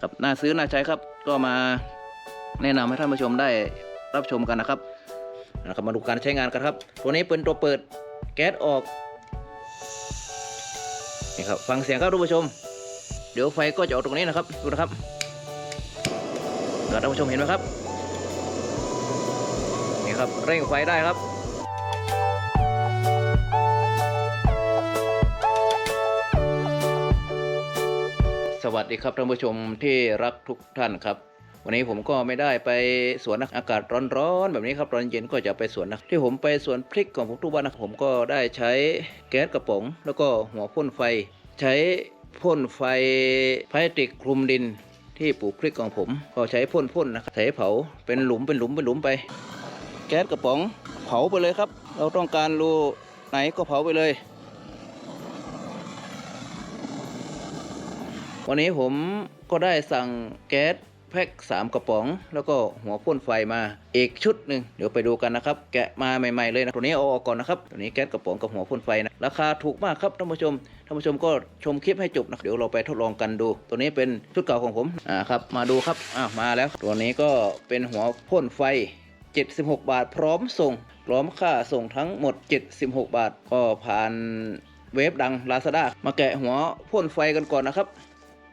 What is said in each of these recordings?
นะครับน่าซื้อน่าใช้ครับก็มาแนะนำให้ท่านผู้ชมได้รับชมกันนะครับนะครับมาดูการใช้งานกันครับ ตัวนี้เป็นตัวเปิดแก๊สออกนี่ครับฟังเสียงครับท่านผู้ชม เดี๋ยวไฟก็จะออกตรงนี้นะครับดูนะครับท่านผู้ชมเห็นไหมครับนี่ครับเร่งไฟได้ครับ สวัสดีครับท่านผู้ชมที่รักทุกท่านครับ วันนี้ผมก็ไม่ได้ไปสวนอากาศร้อนๆแบบนี้ครับตอนเย็นก็จะไปสวนนะที่ผมไปสวนพริกของผมทุกวันนะผมก็ได้ใช้แก๊สกระป๋อง แล้วก็หัวพ่นไฟ ใช้พ่นไฟพลาสติกคลุมดินที่ปลูกพริกของผม ก็ใช้พ่นพ่นๆนะครับใช้เผาเป็นหลุมเป็นหลุมเป็นหลุมไป แก๊สกระป๋องเผาไปเลยครับ เราต้องการรูไหนก็เผาไปเลย วันนี้ผมก็ได้สั่งแก๊สแพ็ค3กระป๋อง แล้วก็หัวพ่นไฟมาอีกชุดหนึ่งเดี๋ยวไปดูกันนะครับ แกะมาใหม่ๆเลยนะตัวนี้เอาออกก่อนนะครับตัวนี้แก๊สกระป๋องกับหัวพ่นไฟนะราคาถูกมากครับท่านผู้ชมท่านผู้ชมก็ชมคลิปให้จบนะเดี๋ยวเราไปทดลองกันดู ตัวนี้เป็นชุดเก่าของผมอ่าครับมาดูครับอ่ามาแล้ว ตัวนี้ก็เป็นหัวพ่นไฟ 76 บาท พร้อมส่งพร้อมค่าส่งทั้งหมด 76 บาท ก็ผ่านเว็บดัง Lazada มาแกะหัวพ่นไฟกันก่อนนะครับ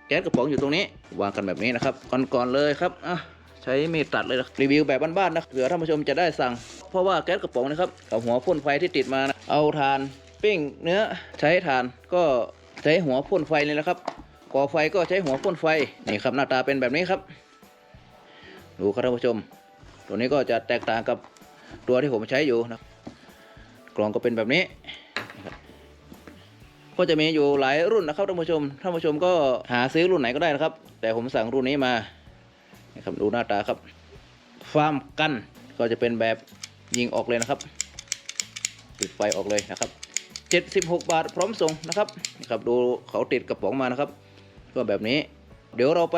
แก๊สกระป๋องอยู่ตรงนี้ วางกันแบบนี้นะครับ ก่อนๆเลยครับอะใช้มีดตัดเลยนะรีวิวแบบบ้านๆนะเผื่อท่านผู้ชมจะได้สั่ง เพราะว่าแก๊สกระป๋องนะครับกับหัวพ่นไฟที่ติดมานะเอาทานปิ้งเนื้อใช้ทานก็ใช้หัวพ่นไฟเลยนะครับก่อไฟก็ใช้หัวพ่นไฟนี่ครับหน้าตาเป็นแบบนี้ครับ ดูครับท่านผู้ชม ตัวนี้ก็จะแตกต่างกับตัวที่ผมใช้อยู่นะกล่องก็เป็นแบบนี้ ก็จะมีอยู่หลายรุ่นนะครับท่านผู้ชมท่านผู้ชมก็หาซื้อรุ่นไหนก็ได้นะครับ แต่ผมสั่งรุ่นนี้มานะครับดูหน้าตาครับฟาร์มกันก็จะเป็นแบบยิงออกเลยนะครับปิดไฟออกเลยนะครับ 76 บาทพร้อมส่งนะครับนะครับดูเขาติดกระป๋องมานะครับ ก็แบบนี้ เดี๋ยวเราไป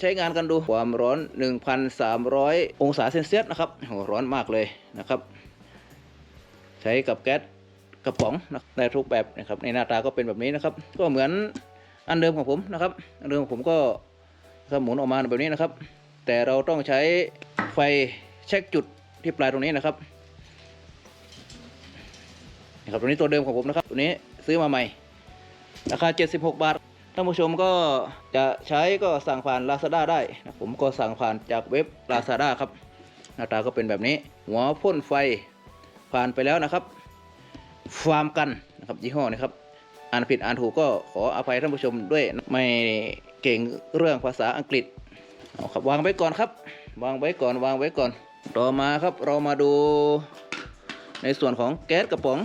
ใช้งานกันดูความร้อน 1,300 องศาเซนเซียสนะครับโหร้อนมากเลยนะครับ ใช้กับแก๊ส กระป๋องในทุกแบบนะครับในหน้าตาก็เป็นแบบนี้นะครับ ก็เหมือนอันเดิมของผมนะครับอันเดิมของผมก็ก็หมุนออกมาแบบนี้นะครับ แต่เราต้องใช้ไฟเช็คจุดที่ปลายตรงนี้นะครับนะครับตัวนี้ตัวเดิมของผมนะครับตัวนี้ซื้อมาใหม่ราคา 76 บาทท่านผู้ชมก็จะใช้ก็สั่งผ่าน Lazada ได้นะผมก็สั่งผ่านจากเว็บ Lazada ครับ หน้าตาก็เป็นแบบนี้ หัวพ่นไฟผ่านไปแล้วนะครับ ฟาร์มกันนะครับยี่ห้อนะครับอ่านผิดอ่านถูกก็ขออภัยท่านผู้ชมด้วยไม่เก่งเรื่องภาษาอังกฤษเอาครับวางไว้ก่อนครับ วางไว้ก่อนวางไว้ก่อนต่อมาครับเรามาดูในส่วนของแก๊สกระป๋อง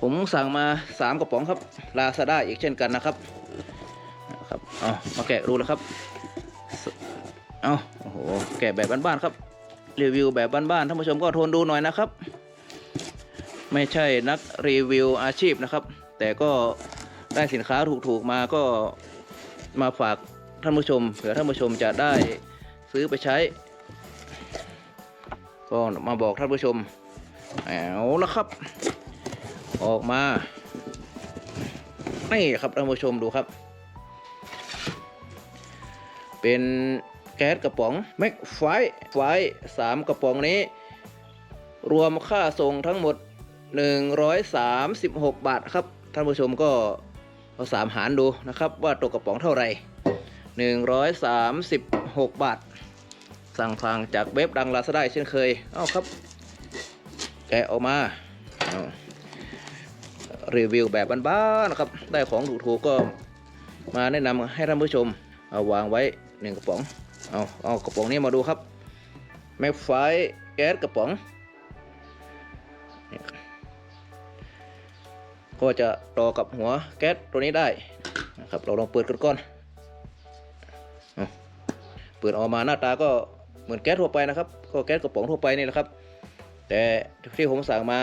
ผมสั่งมา 3 กระป๋องครับลาซาด้าอีกเช่นกันนะครับนะครับเอามาแกะดูแล้วครับเอาโอ้โหแกะแบบบ้านๆครับรีวิวแบบบ้านๆท่านผู้ชมก็ทนดูหน่อยนะครับ ไม่ใช่นักรีวิวอาชีพนะครับ แต่ก็ได้สินค้าถูกๆมาก็มาฝากท่านผู้ชมเผื่อท่านผู้ชมจะได้ซื้อไปใช้ ก็มาบอกท่านผู้ชมเอาละครับ ออกมานี่ครับท่านผู้ชมดูครับ เป็นแก๊สกระป๋องแม็กไฟไฟสามกระป๋องนี้ รวมค่าส่งทั้งหมด 136 บาทครับ ท่านผู้ชมก็เอาสามหารดูนะครับ ว่าตกกระป๋องเท่าไหร่136 บาท สั่งทางจากเว็บดังลาซาได้เช่นเคย เอาครับ แกะออกมาเอารีวิวแบบบ้านๆนะครับ ได้ของถูกๆก็มาแนะนำให้ท่านผู้ชม เอาวางไว้หนึ่งกระป๋อง เอาเอากระป๋องนี้มาดูครับแม็กไฟแก๊สกระป๋อง ก็จะต่อกับหัวแก๊สตัวนี้ได้นะครับเราลองเปิดกันก่อนเปิดออกมาหน้าตาก็เหมือนแก๊สทั่วไปนะครับ ก็แก๊สกระป๋องทั่วไปนี่แหละครับ แต่ที่ผมสั่งมา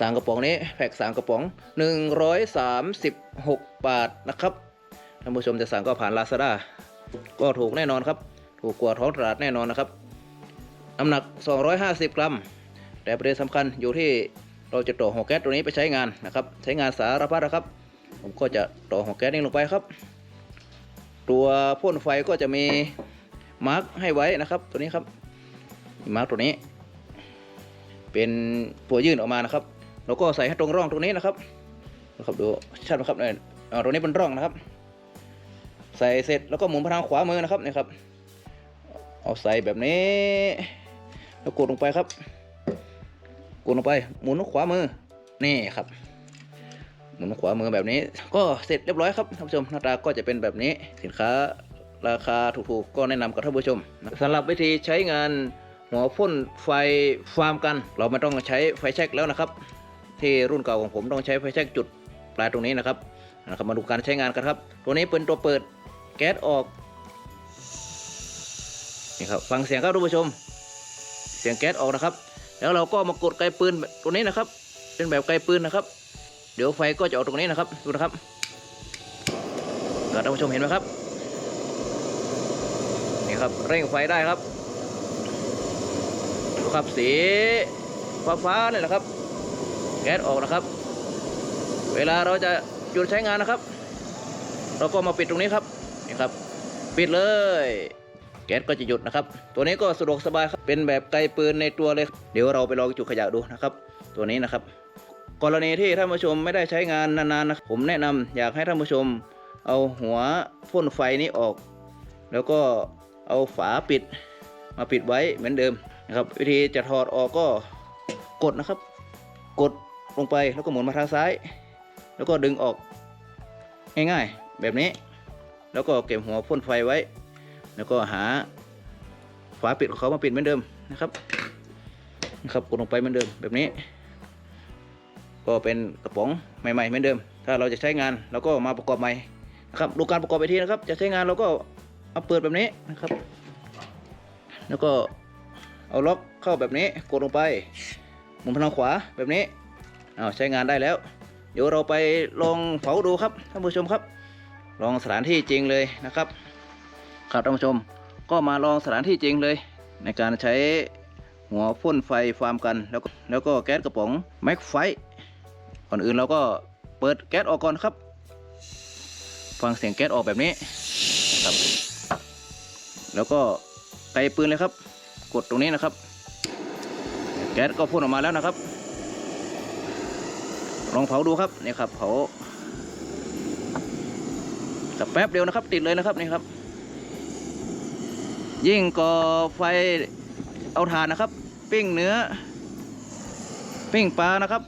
สั่งกระป๋องนี้แพ็คสามกระป๋อง 136 บาทนะครับท่านผู้ชมจะสั่งก็ผ่าน Lazada ก็ถูกแน่นอนครับ ถูกกว่าท้องตลาดแน่นอนนะครับน้ำหนัก 250 กรัม แต่ประเด็นสำคัญอยู่ที่ เราจะต่อหัวแก๊สตัวนี้ไปใช้งานนะครับ ใช้งานสารพัดนะครับ ผมก็จะต่อหัวแก๊สนี้ลงไปครับ ตัวพ่นไฟก็จะมีมาร์กให้ไว้นะครับ ตัวนี้ครับมาร์กตัวนี้ เป็นตัวยื่นออกมานะครับแล้วก็ใส่ให้ตรงร่องตรงนี้นะครับนะครับดูชัดไหมครับเนี่ยอ่าตรงนี้เป็นร่องนะครับ ใส่เสร็จแล้วก็หมุนไปทางขวามือนะครับนี่ครับ เอาใส่แบบนี้ แล้วกดลงไปครับ กดลงไปหมุนขวามือนี่ครับ หมุนขวามือแบบนี้ ก็เสร็จเรียบร้อยครับท่านผู้ชมหน้าตาก็จะเป็นแบบนี้สินค้าราคาถูกๆ ก็แนะนำกับท่านผู้ชมสำหรับวิธีใช้งานหัวพ่นไฟฟาร์มกัน เราไม่ต้องใช้ไฟแช็กแล้วนะครับ ที่รุ่นเก่าของผมต้องใช้ไฟแช็กจุดปลายตรงนี้นะครับนะครับมาดูการใช้งานกันครับ ตัวนี้เป็นตัวเปิดแก๊สออกนี่ครับฟังเสียงครับท่านผู้ชม เสียงแก๊สออกนะครับ แล้วเราก็มากดไกปืนตัวนี้นะครับ เป็นแบบไกปืนนะครับ เดี๋ยวไฟก็จะออกตรงนี้นะครับดูนะครับท่านผู้ชมเห็นไหมครับนี่ครับเร่งไฟได้ครับดูครับสีฟ้าฟ้าๆนี่แหละครับ แก๊สออกนะครับ เวลาเราจะหยุดใช้งานนะครับ เราก็มาปิดตรงนี้ครับนี่ครับ ปิดเลย แก๊สก็จะหยุดนะครับ ตัวนี้ก็สะดวกสบายครับ เป็นแบบไกลปืนในตัวเลย เดี๋ยวเราไปลองจุขยะดูนะครับ ตัวนี้นะครับ กรณีที่ท่านผู้ชมไม่ได้ใช้งานนานๆนะผมแนะนำอยากให้ท่านผู้ชม เอาหัวพ่นไฟนี้ออก แล้วก็เอาฝาปิดมาปิดไว้เหมือนเดิมนะครับ วิธีจะถอดออกก็กดนะครับ กดลงไปแล้วก็หมุนมาทางซ้าย แล้วก็ดึงออกง่ายๆ แบบนี้ แล้วก็เก็บหัวพ่นไฟไว้ แล้วก็หาฝาปิดของเขามาปิดเหมือนเดิมนะครับนะครับกดลงไปเหมือนเดิมแบบนี้ ก็เป็นกระป๋องใหม่ๆเหมือนเดิม ถ้าเราจะใช้งานเราก็มาประกอบใหม่นะครับดูการประกอบไปทีนะครับ จะใช้งานเราก็เอาเปิดแบบนี้นะครับ แล้วก็เอาล็อกเข้าแบบนี้กดลงไปหมุนพลังขวาแบบนี้เอาใช้งานได้แล้ว เดี๋ยวเราไปลองเผาดูครับท่านผู้ชมครับ ลองสถานที่จริงเลยนะครับ ครับท่านผู้ชม ก็มาลองสถานที่จริงเลย ในการใช้หัวพ่นไฟฟาร์มกัน แล้วก็แล้วก็แก๊สกระป๋องแม็กไฟก่อนอื่นเราก็เปิดแก๊สออกก่อนครับ ฟังเสียงแก๊สออกแบบนี้ครับ แล้วก็ไกปืนเลยครับ กดตรงนี้นะครับ แก๊สก็พ่นออกมาแล้วนะครับ ลองเผาดูครับนี่ครับเผาแป๊บเดียวนะครับ ติดเลยนะครับนี่ครับ ยิ่งก่อไฟเอาถ่านนะครับ ปิ้งเนื้อ ปิ้งปลานะครับ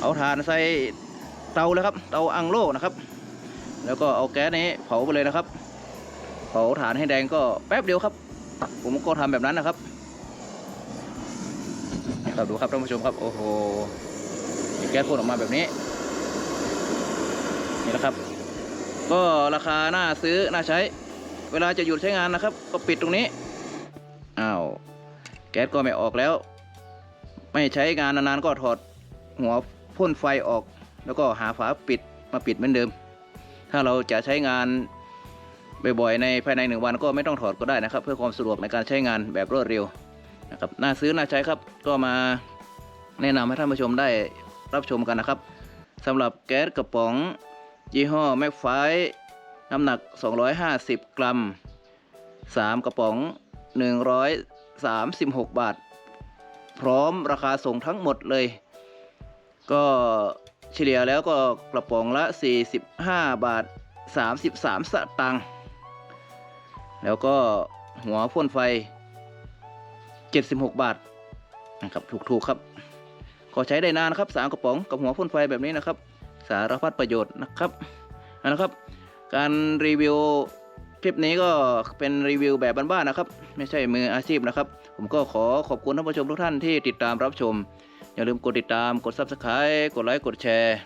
เอาถ่านใส่เตาเลยครับ เตาอังโล่นะครับ แล้วก็เอาแก๊สนี้เผาไปเลยนะครับ เผาถ่านให้แดงก็แป๊บเดียวครับ ผมก็ทำแบบนั้นนะครับครับดูครับท่านผู้ชมครับ โอ้โหมีแก๊สพ่นออกมาแบบนี้ นี่นะครับ ก็ราคาน่าซื้อน่าใช้ เวลาจะหยุดใช้งานนะครับ ก็ปิดตรงนี้อ้าวแก๊สก็ไม่ออกแล้ว ไม่ใช้งานนานๆก็ถอดหัวพ่นไฟออก แล้วก็หาฝาปิดมาปิดเหมือนเดิม ถ้าเราจะใช้งานบ่อยๆในภายในหนึ่งวันก็ไม่ต้องถอดก็ได้นะครับ เพื่อความสะดวกในการใช้งานแบบรวดเร็วนะครับน่าซื้อน่าใช้ครับก็มาแนะนำให้ท่านผู้ชมได้รับชมกันนะครับสำหรับแก๊สกระป๋อง ยี่ห้อแม็กไฟ น้ำหนัก 250 กรัม 3 กระป๋อง 136 บาท พร้อมราคาส่งทั้งหมดเลย ก็เฉลี่ยแล้วก็กระป๋องละ 45 บาท 33 สตางค์แล้วก็หัวพ่นไฟ 76 บาทนะครับถูกๆครับ ก็ใช้ได้นานนะครับ3กระป๋องกับหัวพ่นไฟแบบนี้นะครับ สารพัดประโยชน์นะครับเอาละครับ การรีวิวคลิปนี้ก็เป็นรีวิวแบบบ้านๆนะครับ ไม่ใช่มืออาชีพนะครับ ผมก็ขอขอบคุณท่านผู้ชมทุกท่านที่ติดตามรับชม อย่าลืมกดติดตามกด subscribe กดไลค์กดแชร์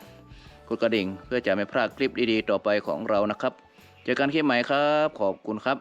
กดกระดิ่ง เพื่อจะไม่พลาดคลิปดีๆ ต่อไปของเรานะครับ เจอกันคลิปใหม่ครับ ขอบคุณครับ